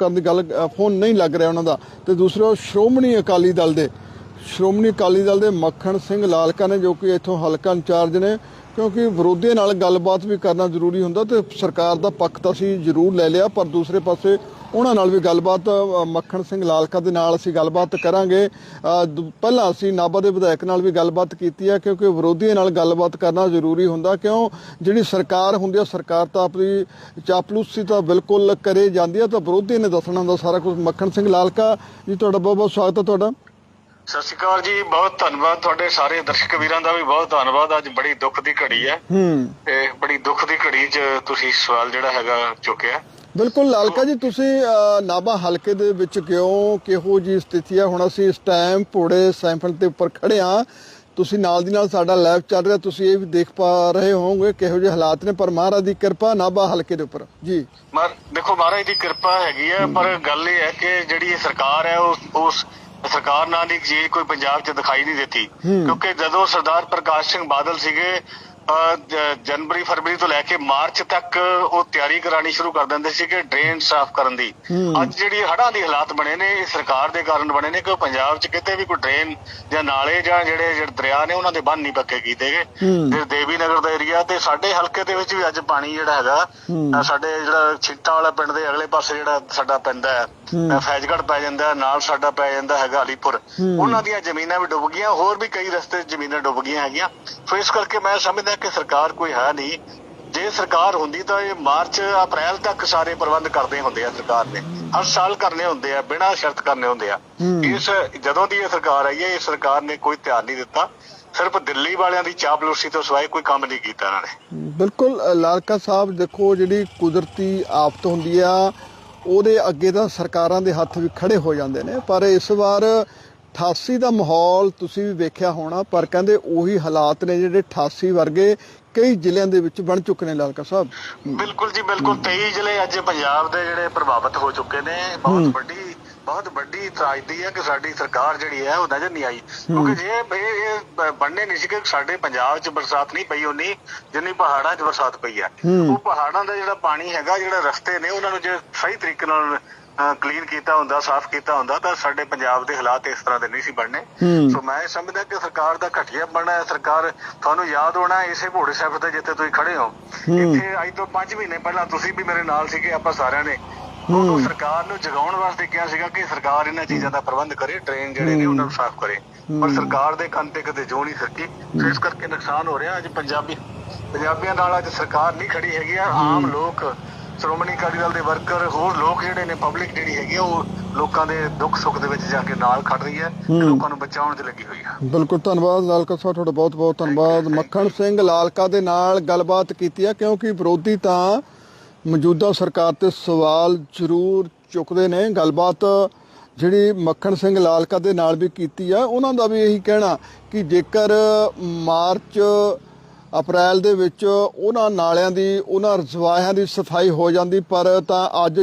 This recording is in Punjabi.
ਕਰਨ ਦੀ ਗੱਲ ਫੋਨ ਨਹੀਂ ਲੱਗ ਰਿਹਾ ਉਹਨਾਂ ਦਾ। ਤੇ ਦੂਸਰਾ ਸ਼੍ਰੋਮਣੀ ਅਕਾਲੀ ਦਲ ਦੇ, ਸ਼੍ਰੋਮਣੀ ਅਕਾਲੀ ਦਲ ਦੇ ਮੱਖਣ ਸਿੰਘ ਲਾਲਕਾ ਨੇ ਜੋ ਕਿ ਇੱਥੋਂ ਹਲਕਾ ਇੰਚਾਰਜ ਨੇ, ਕਿਉਂਕਿ ਵਿਰੋਧੀਆਂ ਨਾਲ ਗੱਲਬਾਤ ਵੀ ਕਰਨਾ ਜ਼ਰੂਰੀ ਹੁੰਦਾ ਤੇ ਸਰਕਾਰ ਦਾ ਪੱਖ ਤਾਂ ਅਸੀਂ ਜ਼ਰੂਰ ਲੈ ਲਿਆ, ਪਰ ਦੂਸਰੇ ਪਾਸੇ ਉਹਨਾਂ ਨਾਲ ਵੀ ਗੱਲਬਾਤ ਮੱਖਣ ਸਿੰਘ ਲਾਲਕਾ ਦੇ ਨਾਲ ਅਸੀਂ ਗੱਲਬਾਤ ਕਰਾਂਗੇ। ਪਹਿਲਾਂ ਅਸੀਂ ਨਾਭਾ ਦੇ ਵਿਧਾਇਕ ਨਾਲ ਵੀ ਗੱਲਬਾਤ ਕੀਤੀ ਹੈ ਕਿਉਂਕਿ ਵਿਰੋਧੀਆਂ ਨਾਲ ਗੱਲਬਾਤ ਕਰਨਾ ਜ਼ਰੂਰੀ ਹੁੰਦਾ ਕਿਉਂ? ਜਿਹੜੀ ਸਰਕਾਰ ਹੁੰਦੀ ਹੈ ਸਰਕਾਰ ਤਾਂ ਆਪਣੀ ਚਾਪਲੂਸੀ ਤਾਂ ਬਿਲਕੁਲ ਕਰੇ ਜਾਂਦੀ ਹੈ ਤਾਂ ਵਿਰੋਧੀ ਨੇ ਦੱਸਣਾ ਹੁੰਦਾ ਸਾਰਾ ਕੁਝ। ਮੱਖਣ ਸਿੰਘ ਲਾਲਕਾ ਜੀ ਤੁਹਾਡਾ ਬਹੁਤ ਬਹੁਤ ਸਵਾਗਤ ਹੈ ਤੁਹਾਡਾ। ਸਤਿ ਸ਼੍ਰੀ ਅਕਾਲ ਜੀ ਬਹੁਤ ਧੰਨਵਾਦ ਤੁਹਾਡੇ ਸਾਰੇ ਦਰਸ਼ਕ ਵੀਰਾਂ ਦਾ ਵੀ ਬਹੁਤ ਧੰਨਵਾਦ। ਅੱਜ ਬੜੀ ਦੁੱਖ ਦੀ ਘੜੀ ਹੈ। ਹੂੰ। ਤੇ ਬੜੀ ਦੁੱਖ ਦੀ ਘੜੀ 'ਚ ਤੁਸੀਂ ਸਵਾਲ ਜਿਹੜਾ ਹੈਗਾ ਚੁੱਕਿਆ। ਬਿਲਕੁਲ ਲਾਲਕਾ ਜੀ ਤੁਸੀਂ ਨਾਭਾ ਹਲਕੇ ਦੇ ਵਿੱਚ ਕਿਉਂ ਕਿਹੋ ਜੀ ਸਥਿਤੀ ਹੈ? ਹੁਣ ਅਸੀਂ ਇਸ ਟਾਈਮ ਭੋੜੇ ਸੈਂਪਲ ਦੇ ਉੱਪਰ ਖੜੇ ਆ ਤੁਸੀਂ ਨਾਲ ਦੀ ਨਾਲ ਸਾਡਾ ਲਾਈਵ ਚੱਲ ਰਿਹਾ ਤੁਸੀਂ ਇਹ ਵੀ ਦੇਖ ਪਾ ਰਹੇ ਹੋਵੋਗੇ ਕਿਹੋ ਜਿਹੇ ਹਾਲਾਤ ਨੇ ਪਰ ਮਹਾਰਾਜ ਦੀ ਕਿਰਪਾ ਨਾਭਾ ਹਲਕੇ ਦੇ ਉੱਪਰ। ਜੀ। ਮਰ ਦੇਖੋ ਮਹਾਰਾਜ ਦੀ ਕਿਰਪਾ ਹੈਗੀ ਹੈ ਪਰ ਗੱਲ ਇਹ ਹੈ ਕਿ ਜਿਹੜੀ ਸਰਕਾਰ ਹੈ ਉਸ ਉਸ ਸਰਕਾਰ ਨਾਂ ਦੀ ਚੀਜ਼ ਕੋਈ ਪੰਜਾਬ 'ਚ ਦਿਖਾਈ ਨਹੀਂ ਦਿੱਤੀ। ਕਿਉਂਕਿ ਜਦੋਂ ਸਰਦਾਰ ਪ੍ਰਕਾਸ਼ ਸਿੰਘ ਬਾਦਲ ਸੀਗੇ ਜਨਵਰੀ ਫਰਵਰੀ ਤੋਂ ਲੈ ਕੇ ਮਾਰਚ ਤੱਕ ਉਹ ਤਿਆਰੀ ਕਰਾਣੀ ਸ਼ੁਰੂ ਕਰ ਦਿੰਦੇ ਸੀ ਕਿ ਡਰੇਨ ਸਾਫ਼ ਕਰਨ ਦੀ। ਅੱਜ ਜਿਹੜੀ ਹੜ੍ਹਾਂ ਦੇ ਹਾਲਾਤ ਬਣੇ ਨੇ ਇਹ ਸਰਕਾਰ ਦੇ ਕਾਰਨ ਬਣੇ ਨੇ ਕਿ ਪੰਜਾਬ 'ਚ ਕਿਤੇ ਵੀ ਕੋਈ ਡਰੇਨ ਜਾਂ ਨਾਲੇ ਜਾਂ ਜਿਹੜੇ ਜਿਹੜੇ ਦਰਿਆ ਨੇ ਉਹਨਾਂ ਦੇ ਬੰਨ ਨਹੀਂ ਪੱਕੇ ਕੀਤੇ ਗਏ। ਤੇ ਦੇਵੀ ਨਗਰ ਦਾ ਏਰੀਆ ਤੇ ਸਾਡੇ ਹਲਕੇ ਦੇ ਵਿੱਚ ਵੀ ਅੱਜ ਪਾਣੀ ਜਿਹੜਾ ਹੈਗਾ ਸਾਡੇ ਜਿਹੜਾ ਛਿੱਟਾ ਵਾਲਾ ਪਿੰਡ ਦੇ ਅਗਲੇ ਪਾਸੇ ਜਿਹੜਾ ਸਾਡਾ ਪੈਂਦਾ ਹੈ ਅਹ ਫੈਜ਼ਗੜ੍ਹ ਪੈ ਜਾਂਦਾ ਨਾਲ ਸਾਡਾ ਪੈ ਜਾਂਦਾ ਹੈਗਾ ਅਲੀਪੁਰ। ਉਹਨਾਂ ਦੀਆਂ ਜ਼ਮੀਨਾਂ ਵੀ ਡੁੱਬ ਗਈਆਂ ਹੋਰ ਵੀ ਕਈ ਰਸਤੇ ਜ਼ਮੀਨਾਂ ਡੁੱਬ ਗਈਆਂ ਹੈਗੀਆਂ। ਸੋ ਇਸ ਕਰਕੇ ਮੈਂ ਸਮਝਦਾ ਕਿ ਸਰਕਾਰ ਕੋਈ ਹੈ ਨਹੀਂ। ਜੇ ਸਰਕਾਰ ਹੁੰਦੀ ਤਾਂ ਇਹ ਮਾਰਚ ਅਪ੍ਰੈਲ ਤੱਕ ਸਾਰੇ ਪ੍ਰਬੰਧ ਕਰਦੇ ਹੁੰਦੇ ਆ ਸਰਕਾਰ ਨੇ ਹਰ ਸਾਲ ਕਰਨੇ ਹੁੰਦੇ ਆ ਬਿਨਾਂ ਸ਼ਰਤ ਕਰਨੇ ਹੁੰਦੇ ਆ। ਇਸ ਜਦੋਂ ਦੀ ਇਹ ਸਰਕਾਰ ਆਈ ਹੈ ਇਹ ਸਰਕਾਰ ਨੇ ਕੋਈ ਧਿਆਨ ਨਹੀਂ ਦਿੱਤਾ। ਸਿਰਫ ਦਿੱਲੀ ਵਾਲਿਆਂ ਦੀ ਚਾਪਲੂਸੀ ਤੋਂ ਸਿਵਾਏ ਕੋਈ ਕੰਮ ਨਹੀਂ ਕੀਤਾ ਇਹਨਾਂ ਨੇ। ਬਿਲਕੁਲ ਲਾਲਕਾ ਸਾਹਿਬ ਦੇਖੋ ਜਿਹੜੀ ਕੁਦਰਤੀ ਆਫਤ ਹੁੰਦੀ ਆ ਉਹਦੇ ਅੱਗੇ ਤਾਂ ਸਰਕਾਰਾਂ ਦੇ ਹੱਥ ਵੀ ਖੜੇ ਹੋ ਜਾਂਦੇ ਨੇ। ਪਰ ਇਸ ਵਾਰ 88 ਦਾ ਮਾਹੌਲ ਤੁਸੀਂ ਵੀ ਵੇਖਿਆ ਹੋਣਾ ਪਰ ਕਹਿੰਦੇ ਉਹੀ ਹਾਲਾਤ ਨੇ ਜਿਹੜੇ 88 ਵਰਗੇ ਕਈ ਜ਼ਿਲ੍ਹਿਆਂ ਦੇ ਵਿੱਚ ਬਣ ਚੁੱਕੇ ਨੇ ਲਾਲਕਾ ਸਾਹਿਬ। ਬਿਲਕੁਲ ਜੀ ਬਿਲਕੁਲ। 23 ਜ਼ਿਲ੍ਹੇ ਅੱਜ ਪੰਜਾਬ ਦੇ ਜਿਹੜੇ ਪ੍ਰਭਾਵਿਤ ਹੋ ਚੁੱਕੇ ਨੇ ਬਹੁਤ ਵੱਡੀ ਬਹੁਤ ਵੱਡੀ ਤਰਾਜਦੀ ਹੈ ਕਿ ਸਾਡੀ ਸਰਕਾਰ ਜਿਹੜੀ ਹੈ ਉਹ ਨਜ਼ਰ ਨਹੀਂ ਆਈ। ਕਿਉਂਕਿ ਜੇ ਇਹ ਇਹ ਬ- ਬਣਨੇ ਨਹੀਂ ਸੀ ਕਿ ਸਾਡੇ ਪੰਜਾਬ 'ਚ ਬਰਸਾਤ ਨਹੀਂ ਪਈ ਉਨੀ ਜਿੰਨੀ ਪਹਾੜਾਂ 'ਚ ਬਰਸਾਤ ਪਈ ਹੈ। ਉਹ ਪਹਾੜਾਂ ਦਾ ਜਿਹੜਾ ਪਾਣੀ ਹੈਗਾ ਜਿਹੜੇ ਰਸਤੇ ਨੇ ਉਹਨਾਂ ਨੂੰ ਜੇ ਸਹੀ ਤਰੀਕੇ ਨਾਲ ਕਲੀਨ ਕੀਤਾ ਹੁੰਦਾ ਸਾਫ਼ ਕੀਤਾ ਹੁੰਦਾ ਤਾਂ ਸਾਡੇ ਪੰਜਾਬ ਦੇ ਹਾਲਾਤ ਇਸ ਤਰ੍ਹਾਂ ਦੇ ਨਹੀਂ ਸੀ ਬਣਨੇ। ਸੋ ਮੈਂ ਸਮਝਦਾ ਕਿ ਸਰਕਾਰ ਦਾ ਘਟੀਆ ਬਣਾ ਹੈ। ਸਰਕਾਰ ਤੁਹਾਨੂੰ ਯਾਦ ਹੋਣਾ ਇਸੇ ਘੋੜੇ ਸਾਹਿਬ ਤੇ ਜਿੱਥੇ ਤੁਸੀਂ ਖੜੇ ਹੋ। ਇੱਥੇ ਅੱਜ ਤੋਂ 5 ਮਹੀਨੇ ਪਹਿਲਾਂ ਤੁਸੀਂ ਵੀ ਮੇਰੇ ਨਾਲ ਸੀਗੇ ਆਪਾਂ ਸਾਰਿਆਂ ਨੇ। ਉਦੋਂ ਸਰਕਾਰ ਨੂੰ ਜਗਾਉਣ ਵਾਸਤੇ ਕਿਹਾ ਸੀਗਾ ਕਿ ਸਰਕਾਰ ਇਹਨਾਂ ਚੀਜ਼ਾਂ ਦਾ ਪ੍ਰਬੰਧ ਕਰੇ ਟ੍ਰੇਨ ਜਿਹੜੇ ਨੇ ਉਹਨਾਂ ਨੂੰ ਸਾਫ਼ ਕਰੇ। ਪਰ ਸਰਕਾਰ ਦੇ ਕੰਨ ਤੇ ਕਦੇ ਜੋ ਨਹੀਂ ਸਰਕੀ ਸੋ ਇਸ ਕਰਕੇ ਨੁਕਸਾਨ ਹੋ ਰਿਹਾ। ਅੱਜ ਪੰਜਾਬੀ ਪੰਜਾਬੀਆਂ ਨਾਲ ਅੱਜ ਸਰਕਾਰ ਨਹੀਂ ਖੜੀ ਹੈਗੀ। ਆ ਆਮ ਲੋਕ ਸ਼੍ਰੋਮਣੀ ਅਕਾਲੀ ਦਲ ਦੇ ਵਰਕਰ ਹੋਰ ਲੋਕ ਜਿਹੜੇ ਨੇ ਪਬਲਿਕ ਜਿਹੜੀ ਹੈਗੀ ਉਹ ਲੋਕਾਂ ਦੇ ਦੁੱਖ ਸੁੱਖ ਦੇ ਵਿੱਚ ਜਾ ਕੇ ਨਾਲ ਖੜ ਰਹੀ ਹੈ ਲੋਕਾਂ ਨੂੰ ਬਚਾਉਣ 'ਚ ਲੱਗੀ ਹੋਈ ਹੈ ਬਿਲਕੁਲ ਧੰਨਵਾਦ ਲਾਲਕਾ ਸਾਹਿਬ ਤੁਹਾਡਾ ਬਹੁਤ ਬਹੁਤ ਧੰਨਵਾਦ। ਮੱਖਣ ਸਿੰਘ ਲਾਲਕਾ ਦੇ ਨਾਲ ਗੱਲਬਾਤ ਕੀਤੀ ਹੈ ਕਿਉਂਕਿ ਵਿਰੋਧੀ ਤਾਂ ਮੌਜੂਦਾ ਸਰਕਾਰ ਤੇ ਸਵਾਲ ਜ਼ਰੂਰ ਚੁੱਕਦੇ ਨੇ। ਗੱਲਬਾਤ ਜਿਹੜੀ ਮੱਖਣ ਸਿੰਘ ਲਾਲਕਾ ਦੇ ਨਾਲ ਵੀ ਕੀਤੀ ਆ ਉਹਨਾਂ ਦਾ ਵੀ ਇਹੀ ਕਹਿਣਾ ਕਿ ਜੇਕਰ ਮਾਰਚ ਅਪ੍ਰੈਲ ਦੇ ਵਿੱਚ ਉਹਨਾਂ ਨਾਲਿਆਂ ਦੀ, ਉਹਨਾਂ ਰਜ਼ਵਾਹਿਆਂ ਦੀ ਸਫ਼ਾਈ ਹੋ ਜਾਂਦੀ, ਪਰ ਤਾਂ ਅੱਜ